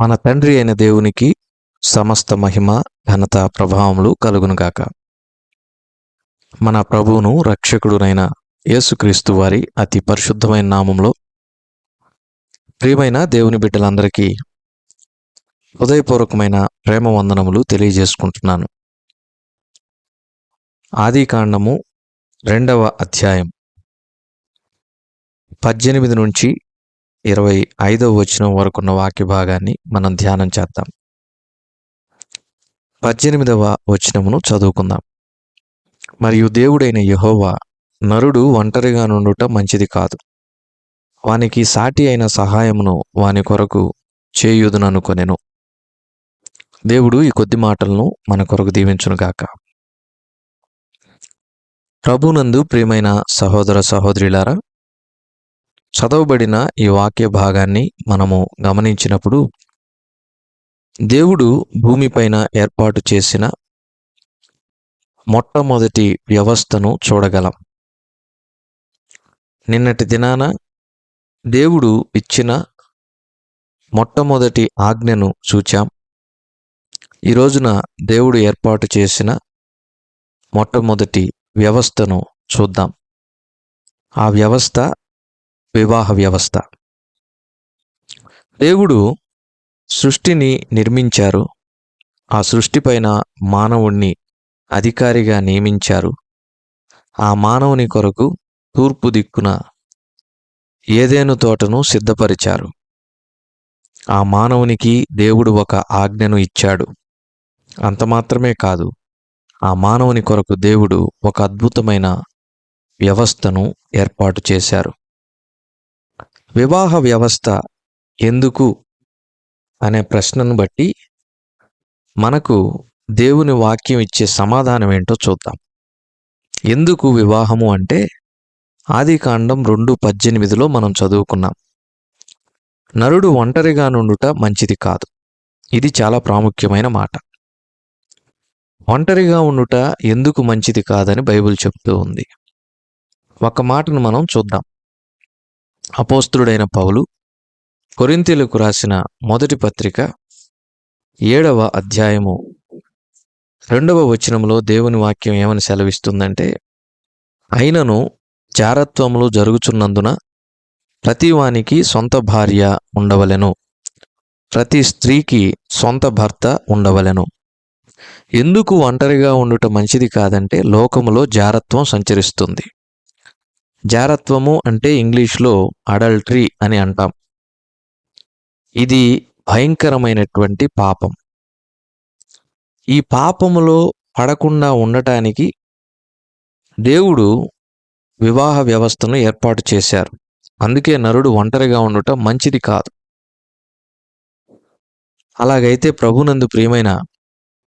మన తండ్రి అయిన దేవునికి సమస్త మహిమ ఘనత ప్రభావములు కలుగునుగాక. మన ప్రభువును రక్షకుడునైన యేసుక్రీస్తు వారి అతి పరిశుద్ధమైన నామంలో ప్రియమైన దేవుని బిడ్డలందరికీ హృదయపూర్వకమైన ప్రేమ వందనములు తెలియజేసుకుంటున్నాను. ఆది కాండము రెండవ అధ్యాయం. పద్దెనిమిది నుంచి ఇరవై ఐదవ వచనం వరకున్న వాక్య భాగాన్ని మనం ధ్యానం చేద్దాం. పద్దెనిమిదవ వచనమును చదువుకుందాం. మరియు దేవుడైన యహోవా నరుడు ఒంటరిగా నుండుట మంచిది కాదు. వానికి సాటి అయిన సహాయమును వాని కొరకు చేయుదుననుకొనెను. దేవుడు ఈ కొద్ది మాటలను మన కొరకు దీవించునుగాక ప్రభునందు ప్రియమైన సహోదర సహోదరులారా చదవబడిన ఈ వాక్య భాగాన్ని మనము గమనించినప్పుడు దేవుడు భూమిపైన ఏర్పాటు చేసిన మొట్టమొదటి వ్యవస్థను చూడగలం. నిన్నటి దినాన దేవుడు ఇచ్చిన మొట్టమొదటి ఆజ్ఞను చూచాం. ఈ రోజున దేవుడు ఏర్పాటు చేసిన మొట్టమొదటి వ్యవస్థను చూద్దాం. ఆ వ్యవస్థ వివాహ వ్యవస్థ. దేవుడు సృష్టిని నిర్మించారు. ఆ సృష్టిపైన మానవుణ్ణి అధికారిగా నియమించారు. ఆ మానవుని కొరకు తూర్పు దిక్కున ఏదేను తోటను సిద్ధపరిచారు. ఆ మానవునికి దేవుడు ఒక ఆజ్ఞను ఇచ్చాడు. అంత మాత్రమే కాదు ఆ మానవుని కొరకు దేవుడు ఒక అద్భుతమైన వ్యవస్థను ఏర్పాటు చేశారు. వివాహ వ్యవస్థ ఎందుకు అనే ప్రశ్నను బట్టి మనకు దేవుని వాక్యం ఇచ్చే సమాధానం ఏంటో చూద్దాం. ఎందుకు వివాహము అంటే ఆది కాండం రెండు పద్దెనిమిదిలో మనం చదువుకున్నాం. నరుడు ఒంటరిగా నుండుట మంచిది కాదు. ఇది చాలా ప్రాముఖ్యమైన మాట. ఒంటరిగా ఉండుట ఎందుకు మంచిది కాదని బైబిల్ చెప్తూ ఉంది. ఒక మాటను మనం చూద్దాం. అపోస్తుడైన పౌలు కొరింతీలకు రాసిన మొదటి పత్రిక ఏడవ అధ్యాయము రెండవ వచనంలో దేవుని వాక్యం ఏమని సెలవిస్తుందంటే అయినను జారత్వములు జరుగుచున్నందున ప్రతివానికి సొంత భార్య ఉండవలెను. ప్రతి స్త్రీకి సొంత భర్త ఉండవలెను. ఎందుకు ఒంటరిగా ఉండుట మంచిది కాదంటే లోకములో జారత్వం సంచరిస్తుంది. జారత్వము అంటే ఇంగ్లీష్లో అడల్టరీ అని అంటాం. ఇది భయంకరమైనటువంటి పాపం. ఈ పాపములో పడకుండా ఉండటానికి దేవుడు వివాహ వ్యవస్థను ఏర్పాటు చేశారు. అందుకే నరుడు ఒంటరిగా ఉండటం మంచిది కాదు. అలాగైతే ప్రభునందు ప్రియమైన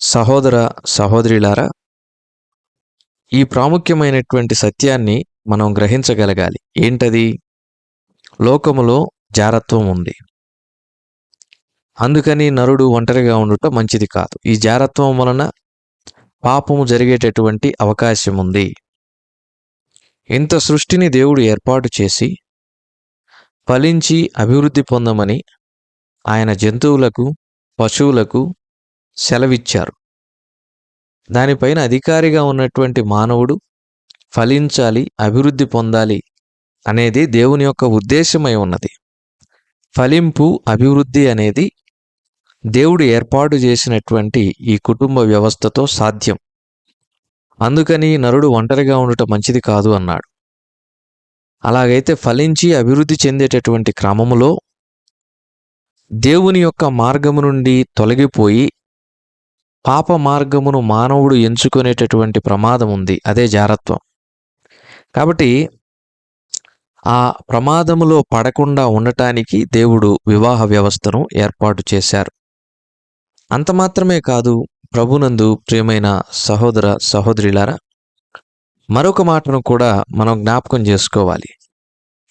సహోదర సహోదరిలారా ఈ ప్రాముఖ్యమైనటువంటి సత్యాన్ని మనం గ్రహించగలగాలి. ఏంటది? లోకములో జారత్వం ఉంది. అందుకని నరుడు ఒంటరిగా ఉండుట మంచిది కాదు. ఈ జారత్వం వలన పాపము జరిగేటటువంటి అవకాశం ఉంది. ఇంత సృష్టిని దేవుడు ఏర్పాటు చేసి ఫలించి అభివృద్ధి పొందమని ఆయన జంతువులకు పశువులకు సెలవిచ్చారు. దానిపైన అధికారిగా ఉన్నటువంటి మానవుడు ఫలించాలి అభివృద్ధి పొందాలి అనేది దేవుని యొక్క ఉద్దేశమై ఉన్నది. ఫలింపు అభివృద్ధి అనేది దేవుడు ఏర్పాటు చేసినటువంటి ఈ కుటుంబ వ్యవస్థతో సాధ్యం. అందుకని నరుడు ఒంటరిగా ఉండటం మంచిది కాదు అన్నాడు. అలాగైతే ఫలించి అభివృద్ధి చెందేటటువంటి క్రమములో దేవుని యొక్క మార్గము నుండి తొలగిపోయి పాప మార్గమును మానవుడు ఎంచుకునేటటువంటి ప్రమాదం ఉంది. అదే జారత్వం. కాబట్టి ఆ ప్రమాదములో పడకుండా ఉండటానికి దేవుడు వివాహ వ్యవస్థను ఏర్పాటు చేశారు. అంత మాత్రమే కాదు ప్రభునందు ప్రియమైన సహోదర సహోదరులారా మరొక మాటను కూడా మనం జ్ఞాపకం చేసుకోవాలి.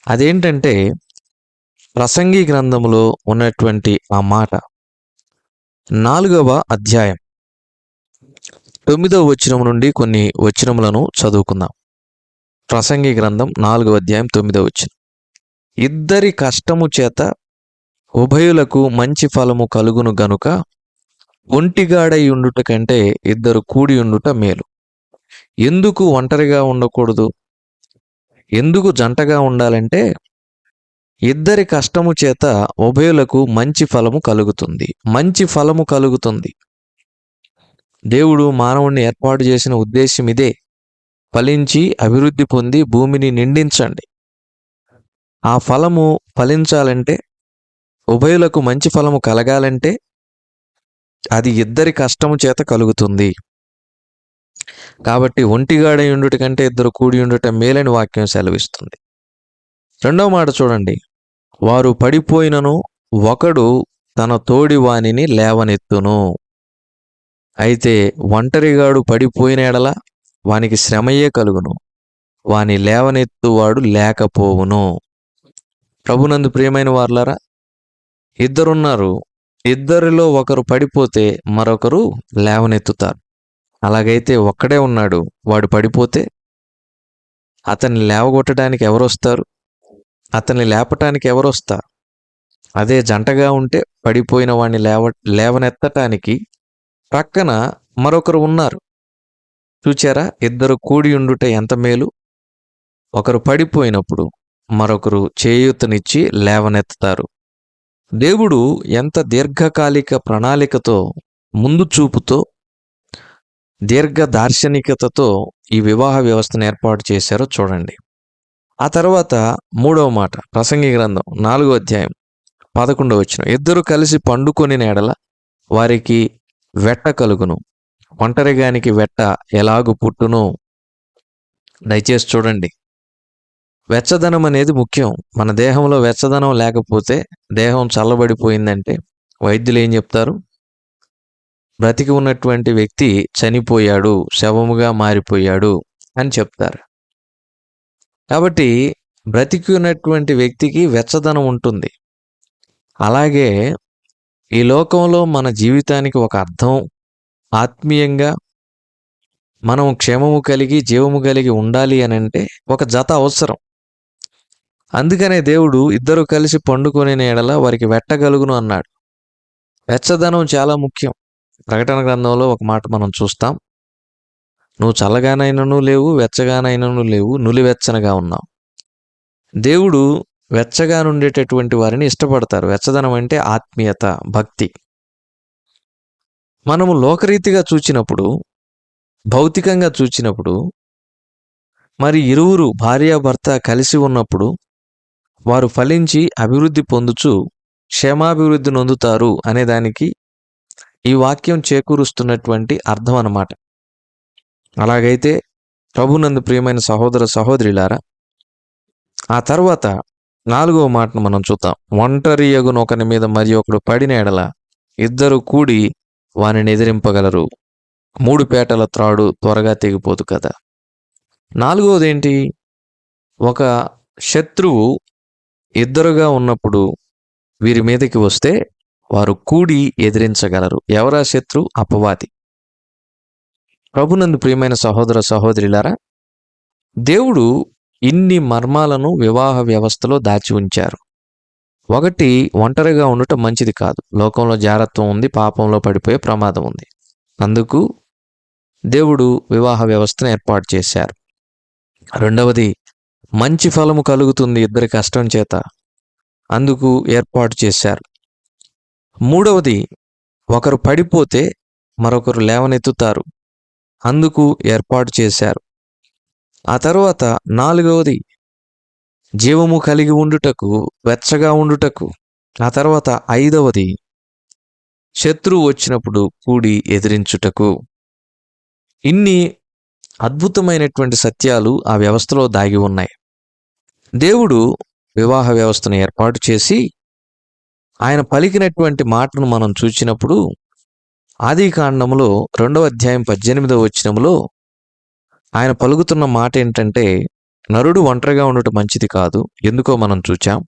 అదేంటంటే ప్రసంగి గ్రంథములో ఉన్నటువంటి ఆ మాట నాలుగవ అధ్యాయం తొమ్మిదవ వచనం నుండి కొన్ని వచనములను చదువుకుందాం. ప్రసంగి గ్రంథం నాలుగో అధ్యాయం తొమ్మిదో వచ్చిన. ఇద్దరి కష్టము చేత ఉభయులకు మంచి ఫలము కలుగును గనుక ఒంటిగాడై ఉండుట కంటే ఇద్దరు కూడి ఉండుట మేలు. ఎందుకు ఒంటరిగా ఉండకూడదు? ఎందుకు జంటగా ఉండాలంటే ఇద్దరి కష్టము చేత ఉభయులకు మంచి ఫలము కలుగుతుంది. మంచి ఫలము కలుగుతుంది. దేవుడు మానవుణ్ణి ఏర్పాటు చేసిన ఉద్దేశం ఇదే ఫలించి అభివృద్ధి పొంది భూమిని నిండించండి. ఆ ఫలము ఫలించాలంటే ఉభయులకు మంచి ఫలము కలగాలంటే అది ఇద్దరి కష్టము చేత కలుగుతుంది. కాబట్టి ఒంటిగాడై ఉండుట కంటే ఇద్దరు కూడి ఉండుట మేలని వాక్యం సెలవిస్తుంది. రెండవ మాట చూడండి. వారు పడిపోయినను ఒకడు తన తోడి వానిని లేవనెత్తును. అయితే ఒంటరిగాడు పడిపోయిన ఎడల వానికి శ్రమయే కలుగును. వాని లేవనెత్తువాడు లేకపోవును. ప్రభునందు ప్రియమైన వార్లారా ఇద్దరున్నారు. ఇద్దరిలో ఒకరు పడిపోతే మరొకరు లేవనెత్తుతారు. అలాగైతే ఒక్కడే ఉన్నాడు వాడు పడిపోతే అతన్ని లేవగొట్టడానికి ఎవరొస్తారు? అతన్ని లేపటానికి ఎవరొస్తారు? అదే జంటగా ఉంటే పడిపోయిన వాడిని లేవ లేవనెత్తటానికి ప్రక్కన మరొకరు ఉన్నారు. చూచారా? ఇద్దరు కూడి ఉండుట ఎంత మేలు? ఒకరు పడిపోయినప్పుడు మరొకరు చేయూతనిచ్చి లేవనెత్తుతారు. దేవుడు ఎంత దీర్ఘకాలిక ప్రణాళికతో ముందు చూపుతో దీర్ఘ దార్శనికతతో ఈ వివాహ వ్యవస్థను ఏర్పాటు చేశారో చూడండి. ఆ తర్వాత మూడవ మాట ప్రసంగి గ్రంథం నాలుగో అధ్యాయం పదకొండవ వచ్చిన ఇద్దరు కలిసి పండుకొని నేడల వారికి వెట్ట కలుగును. ఒంటరిగానికి వెట్ట ఎలాగు పుట్టును? దయచేసి చూడండి. వెచ్చదనం అనేది ముఖ్యం. మన దేహంలో వెచ్చదనం లేకపోతే దేహం చల్లబడిపోయిందంటే వైద్యులు ఏం చెప్తారు? బ్రతికి ఉన్నటువంటి వ్యక్తి చనిపోయాడు శవముగా మారిపోయాడు అని చెప్తారు. కాబట్టి బ్రతికి ఉన్నటువంటి వ్యక్తికి వెచ్చదనం ఉంటుంది. అలాగే ఈ లోకంలో మన జీవితానికి ఒక అర్థం ఆత్మీయంగా మనం క్షేమము కలిగి జీవము కలిగి ఉండాలి అని అంటే ఒక జత అవసరం. అందుకనే దేవుడు ఇద్దరు కలిసి పండుకొని నేడల వారికి వెట్టగలుగును అన్నాడు. వెచ్చదనం చాలా ముఖ్యం. ప్రకటన గ్రంథంలో ఒక మాట మనం చూస్తాం. నువ్వు చల్లగానైనను లేవు వెచ్చగానైనను లేవు నులివెచ్చనగా ఉన్నావు. దేవుడు వెచ్చగా నుండేటటువంటి వారిని ఇష్టపడతారు. వెచ్చదనం అంటే ఆత్మీయత భక్తి. మనము లోకరీతిగా చూచినప్పుడు భౌతికంగా చూచినప్పుడు మరి ఇరువురు భార్యాభర్త కలిసి ఉన్నప్పుడు వారు ఫలించి అభివృద్ధి పొందుచు క్షేమాభివృద్ధి నొందుతారు అనేదానికి ఈ వాక్యం చేకూరుస్తున్నటువంటి అర్థం అన్నమాట. అలాగైతే ప్రభునందు ప్రియమైన సహోదర సహోదరిలారా ఆ తర్వాత నాలుగవ మాటను మనం చూద్దాం. ఒంటరి ఎగును ఒకని మీద మరి ఒకడు పడిన ఎడల ఇద్దరు కూడి వానిని ఎదిరింపగలరు. మూడు పేటల త్రాడు త్వరగా తెగిపోదు కదా. నాలుగవదేంటి? ఒక శత్రువు ఇద్దరుగా ఉన్నప్పుడు వీరి మీదకి వస్తే వారు కూడి ఎదిరించగలరు. ఎవరా శత్రు? అపవాది. ప్రభునందు ప్రియమైన సహోదర సహోదరులారా దేవుడు ఇన్ని మర్మాలను వివాహ వ్యవస్థలో దాచి ఉంచారు. ఒకటి ఒంటరిగా ఉండటం మంచిది కాదు. లోకంలో జారత్వం ఉంది పాపంలో పడిపోయే ప్రమాదం ఉంది. అందుకు దేవుడు వివాహ వ్యవస్థను ఏర్పాటు చేశారు. రెండవది మంచి ఫలము కలుగుతుంది ఇద్దరి కష్టం చేత. అందుకు ఏర్పాటు చేశారు. మూడవది ఒకరు పడిపోతే మరొకరు లేవనెత్తుతారు. అందుకు ఏర్పాటు చేశారు. ఆ తర్వాత నాలుగవది జీవము కలిగి ఉండుటకు వెచ్చగా ఉండుటకు. ఆ తర్వాత ఐదవది శత్రువు వచ్చినప్పుడు కూడి ఎదిరించుటకు. ఇన్ని అద్భుతమైనటువంటి సత్యాలు ఆ వ్యవస్థలో దాగి ఉన్నాయి. దేవుడు వివాహ వ్యవస్థను ఏర్పాటు చేసి ఆయన పలికినటువంటి మాటను మనం చూచినప్పుడు ఆది కాండంలో రెండవ అధ్యాయం పద్దెనిమిదవ వచ్చినములో ఆయన పలుకుతున్న మాట ఏంటంటే నరుడు ఒంటరిగా ఉండటం మంచిది కాదు. ఎందుకో మనం చూచాం.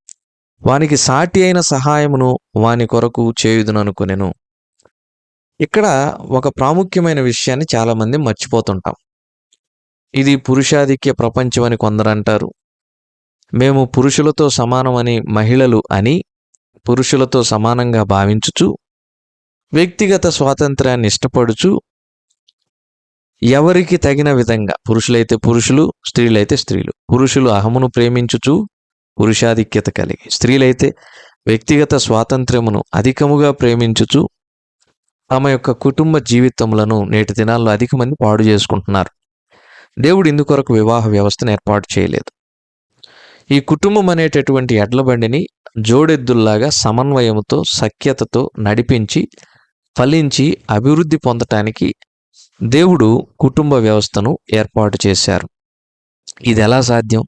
వానికి సాటి అయిన సహాయమును వాని కొరకు చేయుదుననుకునెను ఇక్కడ ఒక ప్రాముఖ్యమైన విషయాన్ని చాలామంది మర్చిపోతుంటాం. ఇది పురుషాధిక్య ప్రపంచం అని కొందరంటారు. మేము పురుషులతో సమానమని మహిళలు అని పురుషులతో సమానంగా భావించుచు వ్యక్తిగత స్వాతంత్రాన్ని ఇష్టపడుచు ఎవరికి తగిన విధంగా? పురుషులైతే పురుషులు స్త్రీలైతే స్త్రీలు. పురుషులు అహమును ప్రేమించుచు పురుషాధిక్యత కలిగి. స్త్రీలైతే వ్యక్తిగత స్వాతంత్ర్యమును అధికముగా ప్రేమించుచు తమ యొక్క కుటుంబ జీవితములను నేటి దినాల్లో అధిక మంది పాడు చేసుకుంటున్నారు. దేవుడు ఇందుకొరకు వివాహ వ్యవస్థను ఏర్పాటు చేయలేదు. ఈ కుటుంబం అనేటటువంటి ఎడ్ల బండిని జోడెద్దుల్లాగా సమన్వయంతో సఖ్యతతో నడిపించి ఫలించి అభివృద్ధి పొందటానికి దేవుడు కుటుంబ వ్యవస్థను ఏర్పాటు చేశారు. ఇది ఎలా సాధ్యం?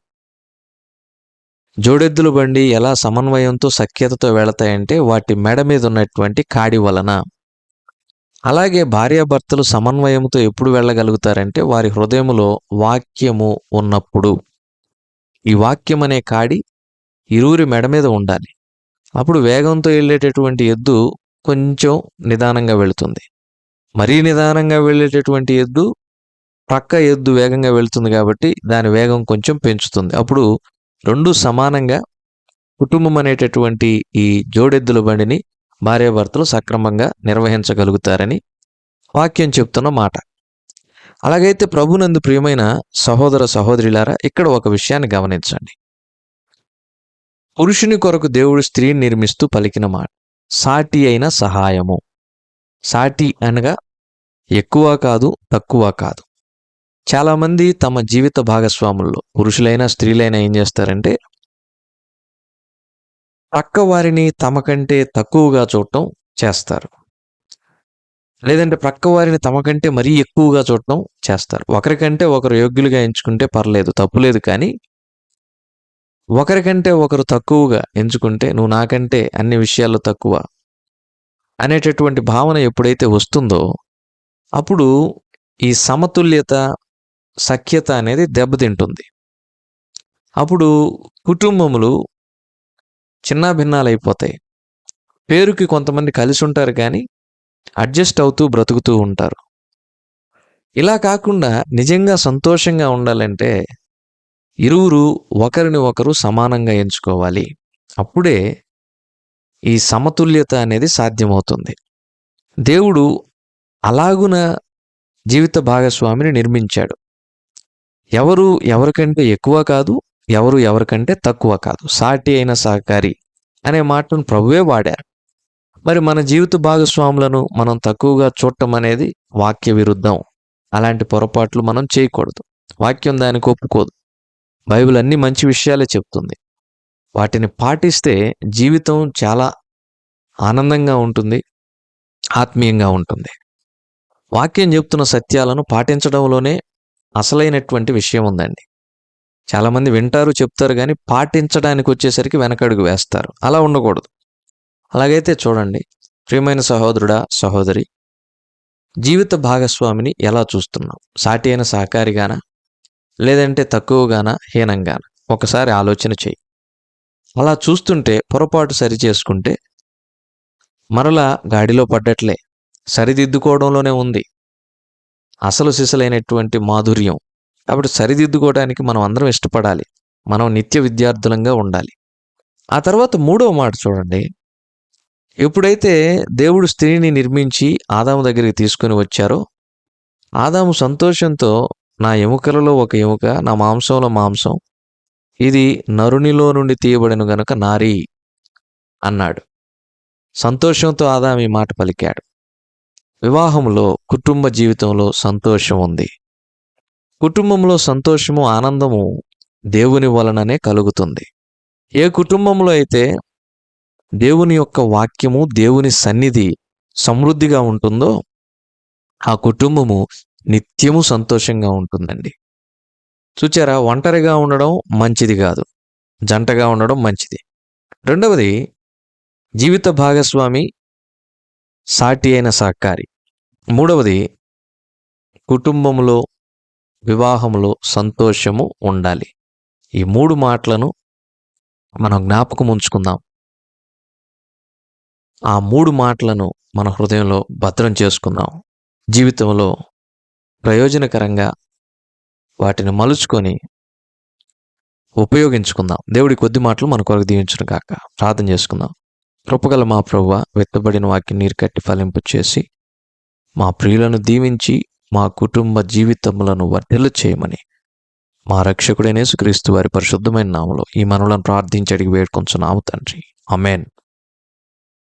జోడెద్దుల బండి ఎలా సమన్వయంతో సఖ్యతతో వెళతాయంటే వాటి మెడ మీద ఉన్నటువంటి కాడి వలన. అలాగే భార్యాభర్తలు సమన్వయంతో ఎప్పుడు వెళ్ళగలుగుతారంటే వారి హృదయములో వాక్యము ఉన్నప్పుడు. ఈ వాక్యం అనే కాడి ఇరువురి మెడ మీద ఉండాలి. అప్పుడు వేగంతో వెళ్ళేటటువంటి ఎద్దు కొంచెం నిదానంగా వెళుతుంది. మరీ నిదానంగా వెళ్ళేటటువంటి ఎద్దు ప్రక్క ఎద్దు వేగంగా వెళుతుంది కాబట్టి దాని వేగం కొంచెం పెంచుతుంది. అప్పుడు రెండు సమానంగా కుటుంబం అనేటటువంటి ఈ జోడెద్దుల బండిని భార్యాభర్తలు సక్రమంగా నిర్వహించగలుగుతారని వాక్యం చెప్తున్న మాట. అలాగైతే ప్రభునందు ప్రియమైన సహోదర సహోదరిలారా ఇక్కడ ఒక విషయాన్ని గమనించండి. పురుషుని కొరకు దేవుడు స్త్రీని నిర్మిస్తూ పలికిన మాట సాటి అయిన సహాయము. సాటి అనగా ఎక్కువ కాదు తక్కువ కాదు. చాలామంది తమ జీవిత భాగస్వాముల్లో పురుషులైనా స్త్రీలైనా ఏం చేస్తారంటే పక్క వారిని తమ కంటే తక్కువగా చూడటం చేస్తారు. లేదంటే ప్రక్క వారిని తమ కంటే మరీ ఎక్కువగా చూడటం చేస్తారు. ఒకరికంటే ఒకరు యోగ్యులుగా ఎంచుకుంటే పర్లేదు తప్పులేదు కానీ ఒకరికంటే ఒకరు తక్కువగా ఎంచుకుంటే నువ్వు నాకంటే అన్ని విషయాల్లో తక్కువ అనేటటువంటి భావన ఎప్పుడైతే వస్తుందో అప్పుడు ఈ సమతుల్యత సఖ్యత అనేది దెబ్బతింటుంది. అప్పుడు కుటుంబములు చిన్నాభిన్నాలైపోతాయి. పేరుకి కొంతమంది కలిసి ఉంటారు కానీ అడ్జస్ట్ అవుతూ బ్రతుకుతూ ఉంటారు. ఇలా కాకుండా నిజంగా సంతోషంగా ఉండాలంటే ఇరువురు ఒకరిని ఒకరు సమానంగా ఎంచుకోవాలి. అప్పుడే ఈ సమతుల్యత అనేది సాధ్యమవుతుంది. దేవుడు అలాగున జీవిత భాగస్వామిని నిర్మించాడు. ఎవరు ఎవరికంటే ఎక్కువ కాదు ఎవరు ఎవరికంటే తక్కువ కాదు. సాటి అయిన సహకారి అనే మాటను ప్రభువే వాడారు. మరి మన జీవిత భాగస్వాములను మనం తక్కువగా చూడటం అనేది వాక్య విరుద్ధం. అలాంటి పొరపాట్లు మనం చేయకూడదు. వాక్యం దానికి ఒప్పుకోదు. బైబిల్ అన్ని మంచి విషయాలే చెప్తుంది. వాటిని పాటిస్తే జీవితం చాలా ఆనందంగా ఉంటుంది ఆత్మీయంగా ఉంటుంది. వాక్యం చెప్తున్న సత్యాలను పాటించడంలోనే అసలైనటువంటి విషయం ఉందండి. చాలామంది వింటారు చెప్తారు కానీ పాటించడానికి వచ్చేసరికి వెనకడుగు వేస్తారు. అలా ఉండకూడదు. అలాగైతే చూడండి ప్రియమైన సహోదరుడా సహోదరి జీవిత భాగస్వామిని ఎలా చూస్తున్నాం సాటి అయిన సహకారిగానా? లేదంటే తక్కువగానా హీనంగానా? ఒకసారి ఆలోచన చెయ్యి. అలా చూస్తుంటే పొరపాటు సరి చేసుకుంటే మరలా గాడిలో పడ్డట్లే సరిదిద్దుకోవడంలోనే ఉంది. అసలు సిసలైనటువంటి మాధుర్యం. కాబట్టి సరిదిద్దుకోవడానికి మనం అందరం ఇష్టపడాలి. మనం నిత్య విద్యార్థులంగా ఉండాలి. ఆ తర్వాత మూడవ మాట చూడండి. ఎప్పుడైతే దేవుడు స్త్రీని నిర్మించి ఆదాము దగ్గరికి తీసుకుని వచ్చారో ఆదాము సంతోషంతో నా ఎముకలలో ఒక ఎముక నా మాంసంలో మాంసం ఇది నరునిలో నుండి తీయబడిన గనుక నారి అన్నాడు. సంతోషంతో ఆదాం ఈ మాట పలికాడు. వివాహంలో కుటుంబ జీవితంలో సంతోషం ఉంది. కుటుంబంలో సంతోషము ఆనందము దేవుని వలననే కలుగుతుంది. ఏ కుటుంబంలో అయితే దేవుని యొక్క వాక్యము దేవుని సన్నిధి సమృద్ధిగా ఉంటుందో ఆ కుటుంబము నిత్యము సంతోషంగా ఉంటుందండి. చూచారా? ఒంటరిగా ఉండడం మంచిది కాదు. జంటగా ఉండడం మంచిది. రెండవది జీవిత భాగస్వామి సాటి అయిన సహకారి. మూడవది కుటుంబంలో వివాహంలో సంతోషము ఉండాలి. ఈ మూడు మాటలను మనం జ్ఞాపకం ఉంచుకుందాం. ఆ మూడు మాటలను మన హృదయంలో భద్రం చేసుకుందాం. జీవితంలో ప్రయోజనకరంగా వాటిని మలుచుకొని ఉపయోగించుకుందాం. దేవుడి కొద్ది మాటలు మన కొరకు దీవించును కాక ప్రార్థన చేసుకుందాం. కృపగల మా ప్రవ్వ వెత్తబడిన వాక్యం నీరు కట్టి ఫలింపు చేసి మా ప్రియులను దీవించి మా కుటుంబ జీవితములను వర్ధిల్లు చేయమని మా రక్షకుడైన యేసుక్రీస్తు వారి పరిశుద్ధమైన నామలో ఈ మనవులను ప్రార్థించి అడిగి వేడుకొంచున్నాము తండ్రి. అమేన్